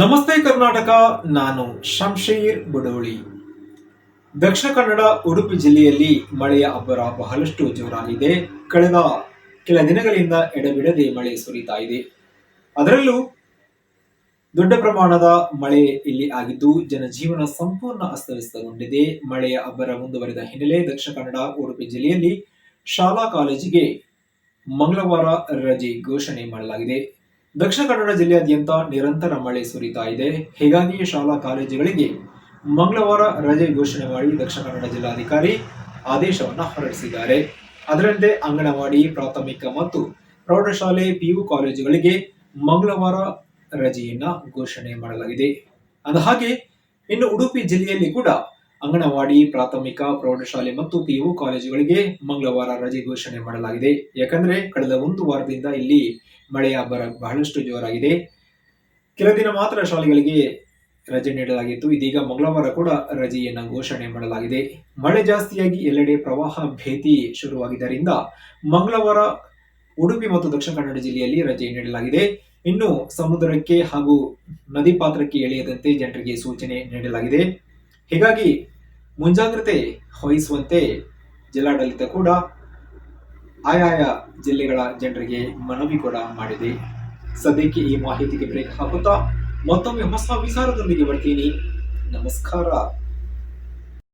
ನಮಸ್ತೆ ಕರ್ನಾಟಕ, ನಾನು ಶಂಶೀರ್ ಬುಡೋಳಿ. ದಕ್ಷಿಣ ಕನ್ನಡ, ಉಡುಪಿ ಜಿಲ್ಲೆಯಲ್ಲಿ ಮಳೆಯ ಅಬ್ಬರ ಬಹಳಷ್ಟು ಜೋರಾಗಿದೆ. ಕಳೆದ ಕೆಲ ದಿನಗಳಿಂದ ಎಡಬಿಡದೆ ಮಳೆ ಸುರಿತಾ ಇದೆ. ಅದರಲ್ಲೂ ದೊಡ್ಡ ಪ್ರಮಾಣದ ಮಳೆ ಇಲ್ಲಿ ಆಗಿದ್ದು, ಜನಜೀವನ ಸಂಪೂರ್ಣ ಅಸ್ತವ್ಯಸ್ತಗೊಂಡಿದೆ. ಮಳೆಯ ಅಬ್ಬರ ಮುಂದುವರೆದ ಹಿನ್ನೆಲೆ ದಕ್ಷಿಣ ಕನ್ನಡ, ಉಡುಪಿ ಜಿಲ್ಲೆಯಲ್ಲಿ ಶಾಲಾ ಕಾಲೇಜಿಗೆ ಮಂಗಳವಾರ ರಜೆ ಘೋಷಣೆ ಮಾಡಲಾಗಿದೆ. ದಕ್ಷಿಣ ಕನ್ನಡ ಜಿಲ್ಲೆಯಾದ್ಯಂತ ನಿರಂತರ ಮಳೆ ಸುರಿತಾ ಇದೆ. ಹೀಗಾಗಿ ಶಾಲಾ ಕಾಲೇಜುಗಳಿಗೆ ಮಂಗಳವಾರ ರಜೆ ಘೋಷಣೆ ಮಾಡಿ ದಕ್ಷಿಣ ಕನ್ನಡ ಜಿಲ್ಲಾಧಿಕಾರಿ ಆದೇಶವನ್ನು ಹೊರಡಿಸಿದ್ದಾರೆ. ಅದರಂತೆ ಅಂಗನವಾಡಿ, ಪ್ರಾಥಮಿಕ ಮತ್ತು ಪ್ರೌಢಶಾಲೆ, ಪಿಯು ಕಾಲೇಜುಗಳಿಗೆ ಮಂಗಳವಾರ ರಜೆಯನ್ನ ಘೋಷಣೆ ಮಾಡಲಾಗಿದೆ. ಅಂದಹಾಗೆ ಇನ್ನು ಉಡುಪಿ ಜಿಲ್ಲೆಯಲ್ಲಿ ಕೂಡ ಅಂಗನವಾಡಿ, ಪ್ರಾಥಮಿಕ, ಪ್ರೌಢಶಾಲೆ ಮತ್ತು ಪಿಯು ಕಾಲೇಜುಗಳಿಗೆ ಮಂಗಳವಾರ ರಜೆ ಘೋಷಣೆ ಮಾಡಲಾಗಿದೆ. ಯಾಕಂದ್ರೆ ಕಳೆದ ಒಂದು ವಾರದಿಂದ ಇಲ್ಲಿ ಮಳೆಯ ಬರ ಬಹಳಷ್ಟು ಜೋರಾಗಿದೆ. ಕೆಲ ದಿನ ಮಾತ್ರ ಶಾಲೆಗಳಿಗೆ ರಜೆ ನೀಡಲಾಗಿತ್ತು. ಇದೀಗ ಮಂಗಳವಾರ ಕೂಡ ರಜೆಯನ್ನು ಘೋಷಣೆ ಮಾಡಲಾಗಿದೆ. ಮಳೆ ಜಾಸ್ತಿಯಾಗಿ ಎಲ್ಲೆಡೆ ಪ್ರವಾಹ ಭೀತಿ ಶುರುವಾಗಿದ್ದರಿಂದ ಮಂಗಳವಾರ ಉಡುಪಿ ಮತ್ತು ದಕ್ಷಿಣ ಕನ್ನಡ ಜಿಲ್ಲೆಯಲ್ಲಿ ರಜೆ ನೀಡಲಾಗಿದೆ. ಇನ್ನು ಸಮುದ್ರಕ್ಕೆ ಹಾಗೂ ನದಿ ಪಾತ್ರಕ್ಕೆ ಎಳೆಯದಂತೆ ಜನರಿಗೆ ಸೂಚನೆ ನೀಡಲಾಗಿದೆ. ಹೀಗಾಗಿ ಮುಂಜಾಗ್ರತೆ ವಹಿಸುವಂತೆ ಜಿಲ್ಲಾಡಳಿತ ಕೂಡ ಆಯಾಯ ಜಿಲ್ಲೆಗಳ ಜನರಿಗೆ ಮನವಿ ಕೂಡ ಮಾಡಿದೆ. ಸದ್ಯಕ್ಕೆ ಈ ಮಾಹಿತಿಗೆ ಬ್ರೇಕ್ ಹಾಕುತ್ತಾ ಮತ್ತೊಮ್ಮೆ ಹೊಸ ವಿಚಾರದೊಂದಿಗೆ ಬರ್ತೀನಿ. ನಮಸ್ಕಾರ.